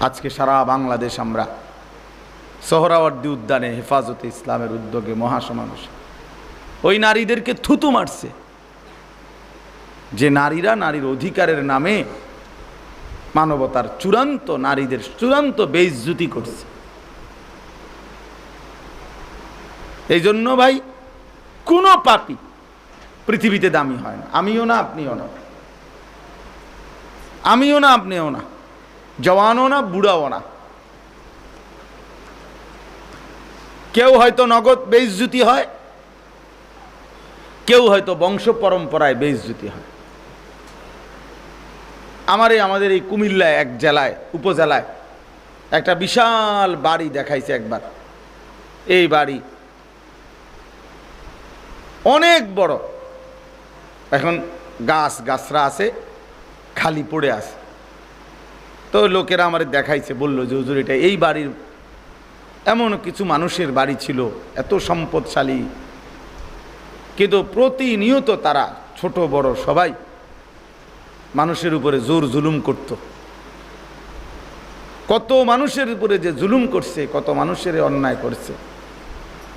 আজকে সারা বাংলাদেশ আমরা সোহরাওয়ার্দী উদ্যানে হেফাজতে ইসলামের উদ্যোগে মহাসমাবেশ। ওই নারীদেরকে থুতু মারছে। যে নারীরা নারীর অধিকারের নামে মানবতার চূড়ান্ত নারীদের চূড়ান্ত বেইজ্জুতি করছে। এই জন্য ভাই, কোনো পাপি পৃথিবীতে দামি হয় না। আমিও না, আপনিও না। আমিও না, আপনিও না। জওয়ানও না, বুড়াও না। কেউ হয়তো নগদ বেইজ্জুতি হয়, কেউ হয়তো বংশ পরম্পরায় বেইজ্জুতি হয়। আমার এই আমাদের এই কুমিল্লায় এক জেলায়, উপজেলায় একটা বিশাল বাড়ি দেখাইছে একবার। এই বাড়ি অনেক বড়। এখন গাছ গাছরা আছে, খালি পড়ে আছে। তো লোকেরা আমার দেখাইছে, বলল যে, হুজুর, এটা এই বাড়ির এমন কিছু মানুষের বাড়ি ছিল, এত সম্পদশালী। কিন্তু প্রতিনিয়ত তারা, ছোট, বড় সবাই মানুষের উপরে জোর জুলুম করত। কত মানুষের উপরে যে জুলুম করছে, কত মানুষের অন্যায় করছে,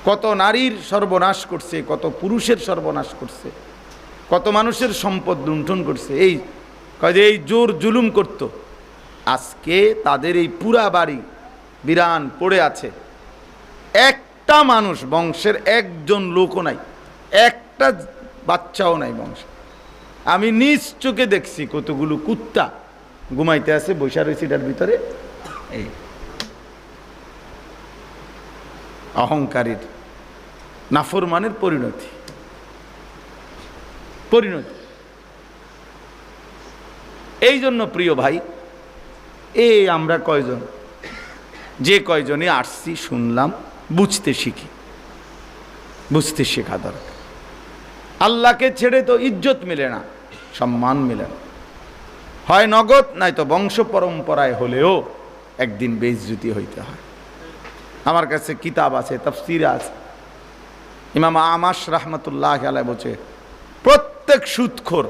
কত নারীর সর্বনাশ করছে, কত পুরুষের সর্বনাশ করছে, কত মানুষের সম্পদ লুণ্ঠন করছে, এই, কয় যে, এই জোর জুলুম করত। আজকে তাদের এই পুরা বাড়ি বিরান পড়ে আছে। একটা মানুষ বংশের একজন লোকও নাই, একটা বাচ্চাও নাই বংশে। আমি নিজ চোখে দেখছি কতগুলো কুত্তা ঘুমাইতে আছে বৈশা রয়েছে এটার ভিতরে। এই অহংকারীর, নাফরমানের পরিণতি। পরিণতি। এই জন্য প্রিয় ভাই এই আমরা কয়জন? যে কয়জনে আসছি শুনলাম, বুঝতে শিখি। বুঝতে শেখা দরকার। আল্লাহকে ছেড়ে তো ইজ্জত মেলে না, সম্মান মেলে না। হয় নগদ নাই তো বংশ পরম্পরায় হলেও একদিন বেইজ্জুতি হইতে হয়। আমার কাছে কিতাব আছে, তফসির আছে। ইমাম আমাস রহমতুল্লাহ আলাই বলছে, প্রত্যেক সুৎখোর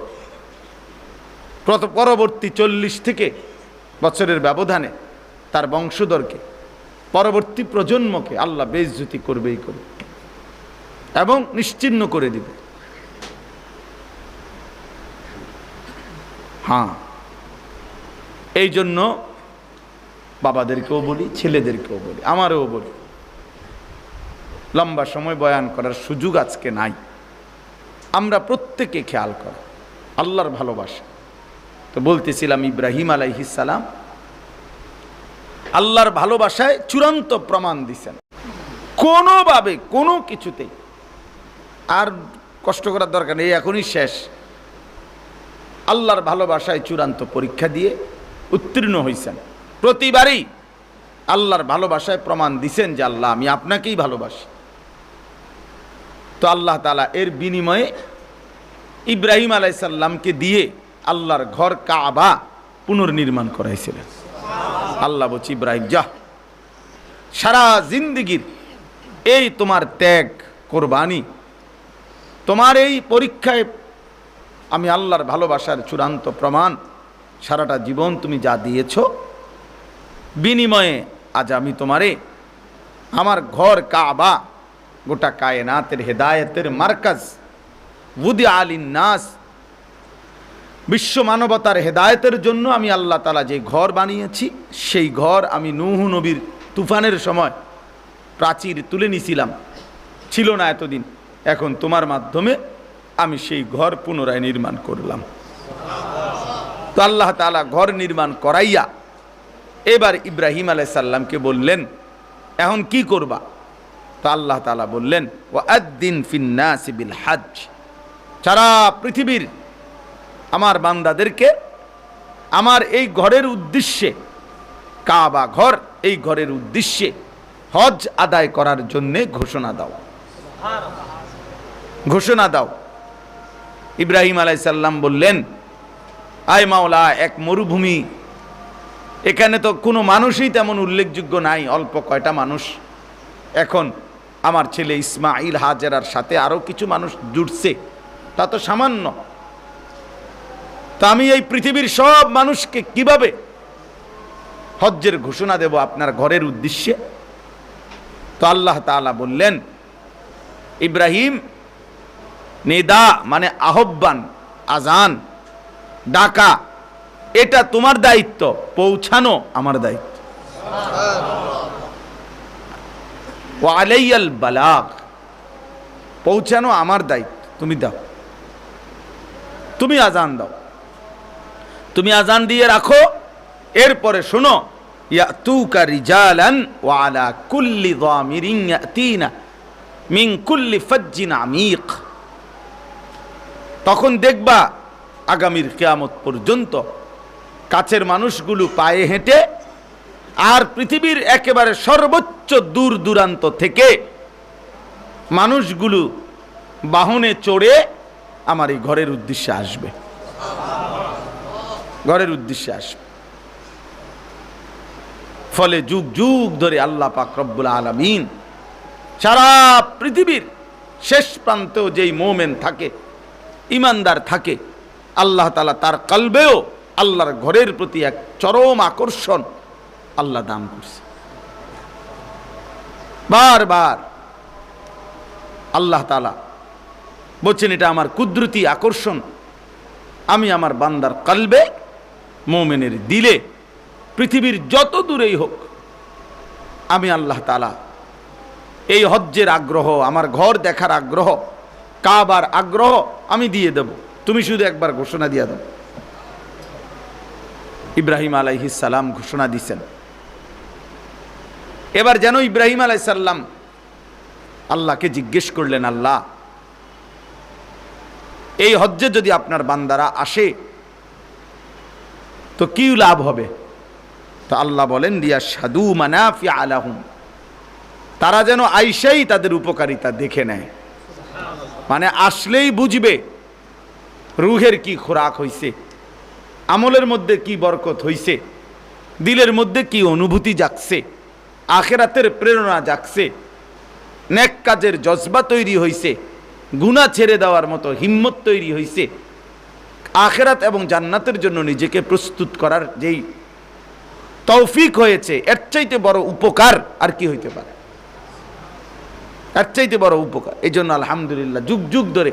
পরবর্তী চল্লিশ থেকে বছরের ব্যবধানে তার বংশধরকে, পরবর্তী প্রজন্মকে আল্লাহ বেইজ্জুতি করবেই করবে এবং নিশ্চিন্ন করে দিবে। হ্যাঁ এই জন্য বাবাদেরকেও বলি, ছেলেদেরকেও বলি, আমারও বলি, লম্বা সময় বয়ান করার সুযোগ আজকে নাই। আমরা প্রত্যেকে খেয়াল করা, আল্লাহর ভালোবাসা। তো বলতেছিলাম ইব্রাহিম আলাইহিসালাম আল্লাহর ভালোবাসায় চূড়ান্ত প্রমাণ দিছেন। কোনোভাবে, কোনো কিছুতে আর কষ্ট করার দরকার নেই, এখনই শেষ। আল্লাহর ভালোবাসায় চূড়ান্ত পরীক্ষা দিয়ে উত্তীর্ণ হয়েছেন প্রতিবারই আল্লাহর ভালোবাসায় প্রমাণ দিছেন যে আল্লাহ, আমি আপনাকেই ভালোবাসি। তো আল্লাহ তালা এর বিনিময়ে ইব্রাহিম আলাইসাল্লামকে দিয়ে আল্লাহর ঘর কাবা পুনর্নির্মাণ করাইছিলেন। আল্লাহ বলছি, ইব্রাহিম যা সারা জিন্দিগির এই তোমার ত্যাগ, কোরবানি, তোমার এই পরীক্ষায় আমি আল্লাহর ভালোবাসার চূড়ান্ত প্রমাণ, সারাটা জীবন তুমি যা দিয়েছ, বিনিময়ে আজ আমি তোমারে আমার ঘর কাবা, গোটা কায়নাতের হেদায়েতের মার্কাজ বুদি আলিন নাস বিশ্ব মানবতার হেদায়তের জন্য আমি আল্লাহ তালা যে ঘর বানিয়েছি, সেই ঘর আমি নুহু নবীর তুফানের সময় প্রাচীর তুলে নিছিলাম। ছিল না এতদিন। এখন তোমার মাধ্যমে আমি সেই ঘর পুনরায় নির্মাণ করলাম। তো আল্লাহ তালা ঘর নির্মাণ করাইয়া এবার ইব্রাহিম আলাইসাল্লামকে বললেন, এখন কি করবা? তো আল্লাহ তালা বললেন ও আদ্দিন ফিন্নাসিবিল হাজ সারা পৃথিবীর আমার বান্দাদেরকে আমার এই ঘরের উদ্দেশ্যে, কাবা ঘর এই ঘরের উদ্দেশ্যে হজ আদায় করার জন্যে ঘোষণা দাও। ঘোষণা দাও। ইব্রাহিম আলাইসাল্লাম বললেন, আয় মাওলা, এক মরুভূমি। এখানে তো কোনো মানুষই তেমন উল্লেখযোগ্য নাই, অল্প কয়টা মানুষ। এখন আমার ছেলে ইসমাইল হাজেরার সাথে আরও কিছু মানুষ জুটছে তা তো সামান্য। তা আমি এই পৃথিবীর সব মানুষকে কীভাবে হজ্জের ঘোষণা দেব আপনার ঘরের উদ্দেশ্যে? তো আল্লাহ তাআলা বললেন, ইব্রাহিম, নেদা মানে আহ্বান, আজান, ডাকা, এটা তোমার দায়িত্ব, পৌঁছানো আমার দায়িত্ব। ও বালাগ, পৌঁছানো আমার দায়িত্ব, তুমি দাও। তুমি আজান দাও। তুমি আজান দিয়ে রাখো। এরপরে শোনো কুল্লি কুল্লি তখন দেখবা আগামীর কেয়ামত পর্যন্ত কাছের মানুষগুলো পায়ে হেঁটে আর পৃথিবীর একেবারে সর্বোচ্চ দূর দূরান্ত থেকে মানুষগুলো বাহনে চড়ে আমার এই ঘরের উদ্দেশ্যে আসবে। ঘরের উদ্দেশ্যে আসবে। ফলে যুগ যুগ ধরে আল্লাহ পাক রব্বুল আলমিন সারা পৃথিবীর শেষ প্রান্তেও যেই মোমেন থাকে ইমানদার থাকে, আল্লাহ তালা তার কালবেও আল্লাহর ঘরের প্রতি এক চরম আকর্ষণ আল্লাহ দান করছে। বারবার আল্লাহ তালা বলছেন, এটা আমার কুদরতি আকর্ষণ। আমি আমার বান্দার কালবে মোমেনের দিলে পৃথিবীর যত দূরেই হোক, আমি আল্লাহ তালা এই হজ্জের আগ্রহ, আমার ঘর দেখার আগ্রহ, কাবার আগ্রহ আমি দিয়ে দেব। তুমি শুধু একবার ঘোষণা দিয়ে দাও। ইব্রাহিম আলাইহিসাল্লাম ঘোষণা দিছেন। এবার যেন ইব্রাহিম আলাইসাল্লাম আল্লাহকে জিজ্ঞেস করলেন, আল্লাহ, এই হজ্জে যদি আপনার বান্দারা আসে তো কি লাভ হবে? তো আল্লাহ বলেন দিয়া সাধু মানাফি আলাহুম তারা যেন আইসাই তাদের উপকারিতা দেখে নেয়। মানে আসলেই বুঝবে রুহের কি খোরাক হইছে, আমলের মধ্যে কি বরকত হইছে, দিলের মধ্যে কি অনুভূতি জাগছে, আখেরাতের প্রেরণা জাগছে, নেক কাজের জজবা তৈরি হইছে গুণা ছেড়ে দেওয়ার মতো হিম্মত তৈরি হইছে আখেরাত এবং জান্নাতের জন্য নিজেকে প্রস্তুত করার যেই তৌফিক হয়েছে, এর চাইতে বড় উপকার আর কি হইতে পারে? এর চাইতে বড় উপকার। এই জন্য আলহামদুলিল্লাহ, যুগ যুগ ধরে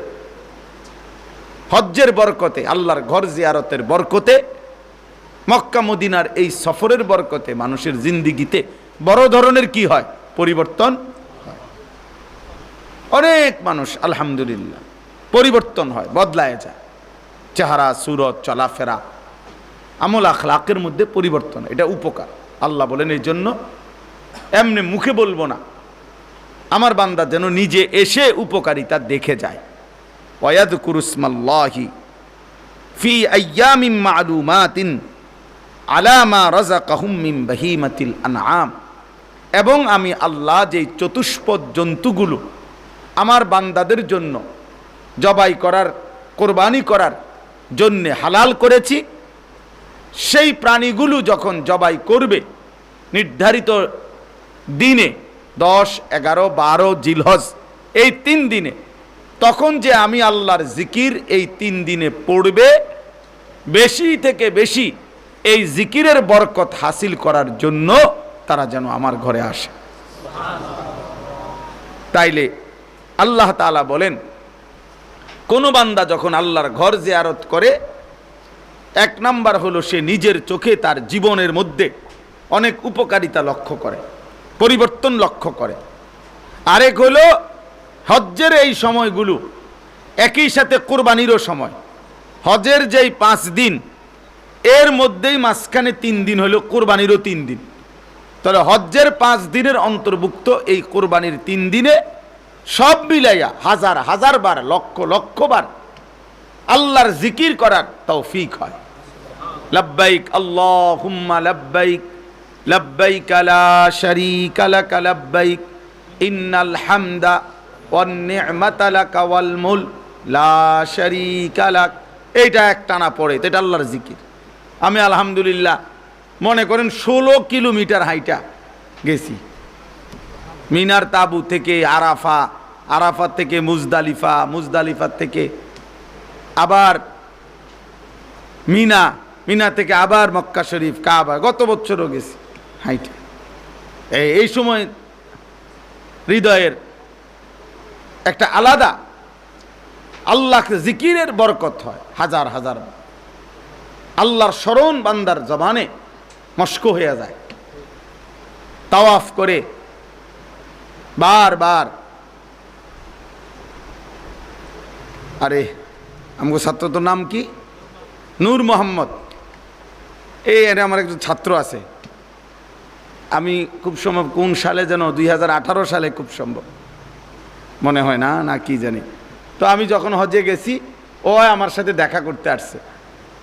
হজ্জের বরকতে, আল্লাহর ঘর জিয়ারতের বরকতে, মক্কা মদিনার এই সফরের বরকতে মানুষের জিন্দিগিতে বড় ধরনের কি হয়? পরিবর্তন অনেক মানুষ, আলহামদুলিল্লাহ, পরিবর্তন হয়, বদলায় যায়। চেহারা, সুরত, চলাফেরা, আমল আখলাকের মধ্যে পরিবর্তন, এটা উপকার। আল্লাহ বলেন, এই জন্য এমনি মুখে বলব না, আমার বান্দা যেন নিজে এসে উপকারিতা দেখে যায়। ওয়াদ কুরুসমাল্লাহি ফি আয়ামিম মালুমাতিন আলামা রাজাকাহুম মিন বাহিমাতিল আনআম। এবং আমি আল্লাহ যেই চতুষ্পদ জন্তুগুলো আমার বান্দাদের জন্য জবাই করার, কোরবানি করার জন্যে হালাল করেছি, সেই প্রাণীগুলো যখন জবাই করবে, নির্ধারিত দিনে দশ, এগারো, বারো জিলহজ, এই তিন দিনে, তখন যে আমি আল্লাহর জিকির এই তিন দিনে পড়বে, বেশি থেকে বেশি এই জিকিরের বরকত হাসিল করার জন্য তারা যেন আমার ঘরে আসে। তাইলে আল্লাহ তাআলা বলেন কোন বান্দা যখন আল্লাহর ঘর জিয়ারত করে, এক নাম্বার হলো সে নিজের চোখে তার জীবনের মধ্যে অনেক উপকারিতা লক্ষ্য করে, পরিবর্তন লক্ষ্য করে। আরেক হলো হজ্জের এই সময়গুলো একই সাথে কোরবানিরও সময়। হজের যেই পাঁচ দিন, এর মধ্যেই মাঝখানে তিন দিন হলো কোরবানিরও তিন দিন। তাহলে হজ্জের পাঁচ দিনের অন্তর্ভুক্ত এই কোরবানির তিন দিনে সব মিলাইয়া হাজার হাজার বার, লক্ষ লক্ষ বার আল্লাহর জিকির করার তৌফিক হয়। লব্বাইক, আল্লাহুম্মা লব্বাইক লব্বাইক লা শারীকা লাক লব্বাইক, ইন্নাল হামদা ওয়ান নি'মাতা লাক ওয়াল মুল লা শারীকা লাক। এইটা এক টানা পড়ে এটা আল্লাহর জিকির। আমি আলহামদুলিল্লাহ, মনে করেন ষোলো কিলোমিটার হাইটা গেছি। মিনার তাবু থেকে আরাফা আরাফা থেকে মুজদালিফা মুজদালিফা থেকে আবার মিনা মিনা থেকে আবার মক্কা শরীফ, কাবা, গত বছরও গেছি হাইটে এই এই সময় হৃদয়ের একটা আলাদা, আল্লাহকে জিকিরের বরকত হয়, হাজার হাজার আল্লাহর স্মরণ বান্দার জবানে মস্ক হয়ে যায়। তাওয়াফ করে বারবার আরে, আমগো ছাত্র তোর নাম কি? নূর মোহাম্মদ। এই এর আমার একজন ছাত্র আছে। আমি খুব সম্ভব কোন সালে যেন দুই হাজার আঠারো সালে খুব সম্ভব। মনে হয় না না কি জানি। তো আমি যখন হজে গেছি, ও আমার সাথে দেখা করতে আসছে।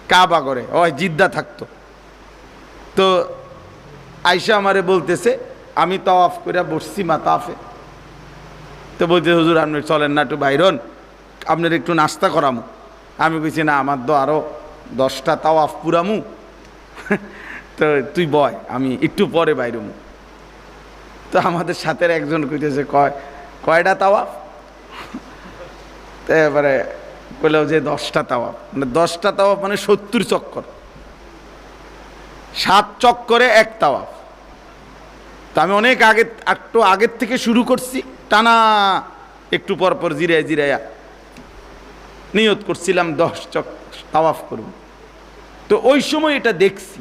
কাবা করে ও জিদ্দা থাকতো। তো আইসা আমারে বলতেছে, আমি তাওয়াফ করে বসছি মাতাফে। তো বলতে হুজুর আপনি চলেন না একটু বাইরন। আপনার একটু নাস্তা করামু। আমি কইছি না, আমার তো আরও দশটা তাওয়াফ পুরামু। তো তুই বয়, আমি একটু পরে বাইরমু। তো আমাদের সাথে একজন কইতেছে, কয়, কয়টা তাওয়াফ? এবারে কইলেও যে দশটা তাওয়াফ। মানে দশটা তাওয়াফ মানে সত্তর চক্কর। সাত চক্করে এক তাওয়াফ। তো আমি অনেক আগে, একটু আগের থেকে শুরু করছি, টানা একটু পর পর জিরায় জিরাইয়া নিয়ত করছিলাম, দশ চক তাওয়াফ করব। তো ওই সময় এটা দেখছি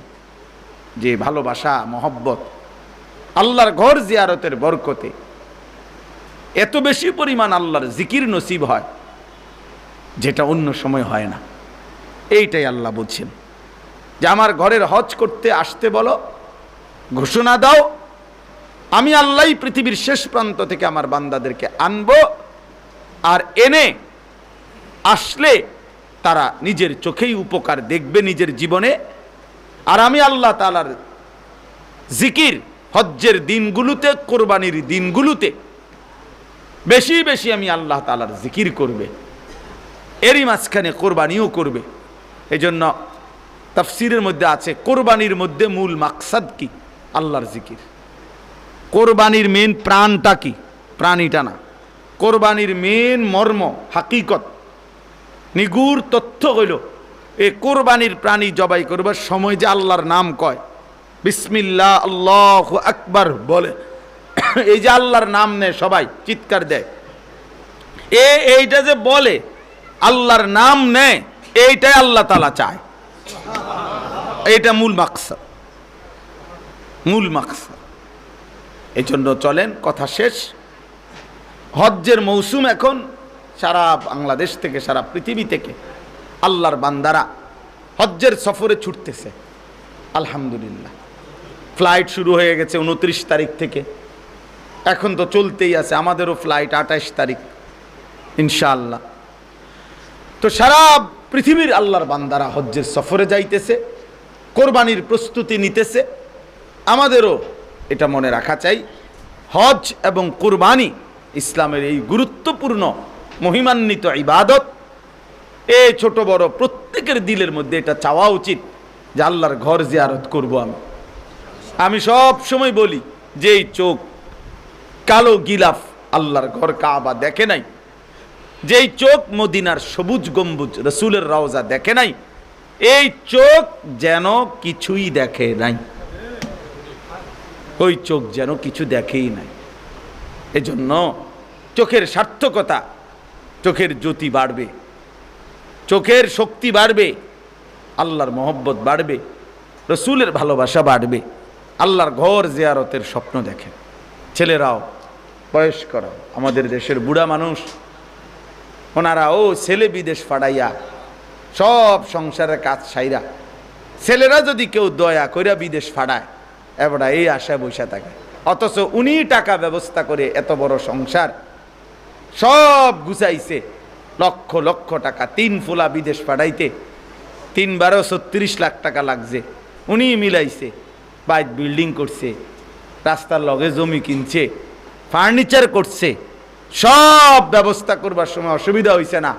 যে ভালোবাসা, মহব্বত, আল্লাহর ঘর জিয়ারতের বরকতে এত বেশি পরিমাণ আল্লাহর জিকির নসিব হয়, যেটা অন্য সময় হয় না। এইটাই আল্লাহ বলছেন যে আমার ঘরের হজ করতে আসতে বলো, ঘোষণা দাও, আমি আল্লাহ পৃথিবীর শেষ প্রান্ত থেকে আমার বান্দাদেরকে আনব, আর এনে আসলে তারা নিজের চোখেই উপকার দেখবে নিজের জীবনে। আর আমি আল্লাহ তালার জিকির হজ্জের দিনগুলোতে, কোরবানির দিনগুলোতে বেশি বেশি আমি আল্লাহ তালার জিকির করবে। এরই মাঝখানে কোরবানিও করবে। এই জন্য তাফসিরের মধ্যে আছে, কোরবানির মধ্যে মূল মাকসাদ কি? আল্লাহর জিকির। কোরবানির মেন প্রাণটা কি? প্রাণীটা না। কোরবানির মেন মর্ম, হাকিকত নিগুর তথ্য হইল, এ কোরবানির প্রাণী জবাই করবার সময় যে আল্লাহর নাম কয়। বিসমিল্লা, আল্লাহ আকবার বলে। এই যে আল্লাহর নাম নেয় সবাই, চিৎকার দেয়। এ, এইটা যে বলে, আল্লাহর নাম নেয়, এইটাই আল্লাহ তালা চায়। এটা মূল মাকসাদ। মূল মাকসাদ। এই জন্য চলেন, কথা শেষ। হজ্জের মৌসুম এখন সারা বাংলাদেশ থেকে, সারা পৃথিবী থেকে আল্লাহর বান্দারা হজ্জের সফরে ছুটতেছে। আলহামদুলিল্লাহ। ফ্লাইট শুরু হয়ে গেছে উনত্রিশ তারিখ থেকে। এখন তো চলতেই আছে, আমাদেরও ফ্লাইট আঠাশ তারিখ, ইনশাআল্লাহ। তো সারা পৃথিবীর আল্লাহর বান্দারা হজ্জের সফরে যাইতেছে, কোরবানির প্রস্তুতি নিতেছে। আমাদেরও এটা মনে রাখা চাই হজ এবং কোরবানি ইসলামের এই গুরুত্বপূর্ণ মহিমান্বিত ইবাদত। এ ছোট বড় প্রত্যেকের দিলের মধ্যে এটা চাওয়া উচিত যে আল্লাহর ঘর জিয়ারত করব আমি। আমি সব সময় বলি যে এই চোখ কালো গিলাফ আল্লাহর ঘর কাবা দেখে নাই, যেই চোখ মদিনার সবুজ গম্বুজ রসুলের রওজা দেখে নাই, এই চোখ যেন কিছুই দেখে নাই। ওই চোখ যেন কিছু দেখেই নাই। এজন্য চোখের সার্থকতা চোখের জ্যোতি বাড়বে, চোখের শক্তি বাড়বে, আল্লাহর মহব্বত বাড়বে, রসুলের ভালোবাসা বাড়বে, আল্লাহর ঘর জিয়ারতের স্বপ্ন দেখে। ছেলেরাও বয়স্করা আমাদের দেশের বুড়া মানুষ ওনারা ও ছেলে বিদেশ ফাড়াইয়া সব সংসারের কাজ সাইরা, ছেলেরা যদি কেউ দয়া কইরা বিদেশ ফাড়ায়, এবারে এই আশায় বসে থাকে। অথচ উনি টাকা ব্যবস্থা করে এত বড় সংসার সব গুছাইছে। লক্ষ লক্ষ টাকা, তিন ফুলা বিদেশ পাঠাইতে। তিন বারো ছত্রিশ লাখ টাকা লাগছে। উনি মিলাইছে, বাইক বিল্ডিং করছে, রাস্তার লগে জমি কিনছে, ফার্নিচার করছে। সব ব্যবস্থা করবার সময় অসুবিধা হয়েছে না।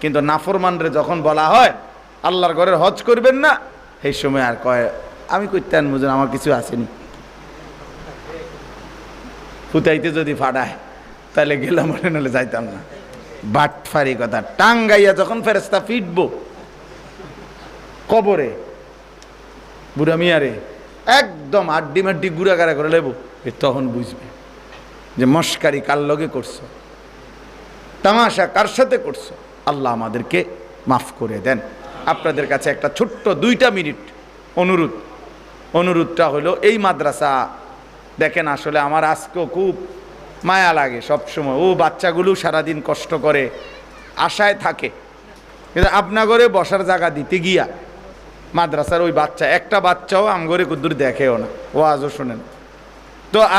কিন্তু নাফরমানরে যখন বলা হয়, আল্লাহর ঘরের হজ করবেন না, সেই সময় আর কয়, আমি করতে আনব যেন আমার কিছু আসেনি। ফুতাইতে যদি ফাড়ায় তাহলে গেলাম নাহলে যাইতাম না। বাটফারি কথা, টাঙ্গাইয়া যখন ফেরেস্তা ফিটবো কবরে, বুড়া মিয়ারে, একদম আড্ডি মাড্ডি গুড়াগাড়া করে লেবো, এ তখন বুঝবে যে মস্কারি কার লগে করছ, তামাশা কার সাথে করছ। আল্লাহ আমাদেরকে মাফ করে দেন। আপনাদের কাছে একটা ছোট্ট দুইটা মিনিট অনুরোধ। অনুরোধটা হলো, এই মাদ্রাসা, দেখেন আসলে আমার আজকেও খুব মায়া লাগে সব সময় ও বাচ্চাগুলো সারাদিন কষ্ট করে, আশায় থাকে। কিন্তু আপনাগরে বসার জায়গা দিতে গিয়া মাদ্রাসার ওই বাচ্চা, একটা বাচ্চাও আমগরে কুদ্দুর দেখেও না। ও আজও শোনেন তো আর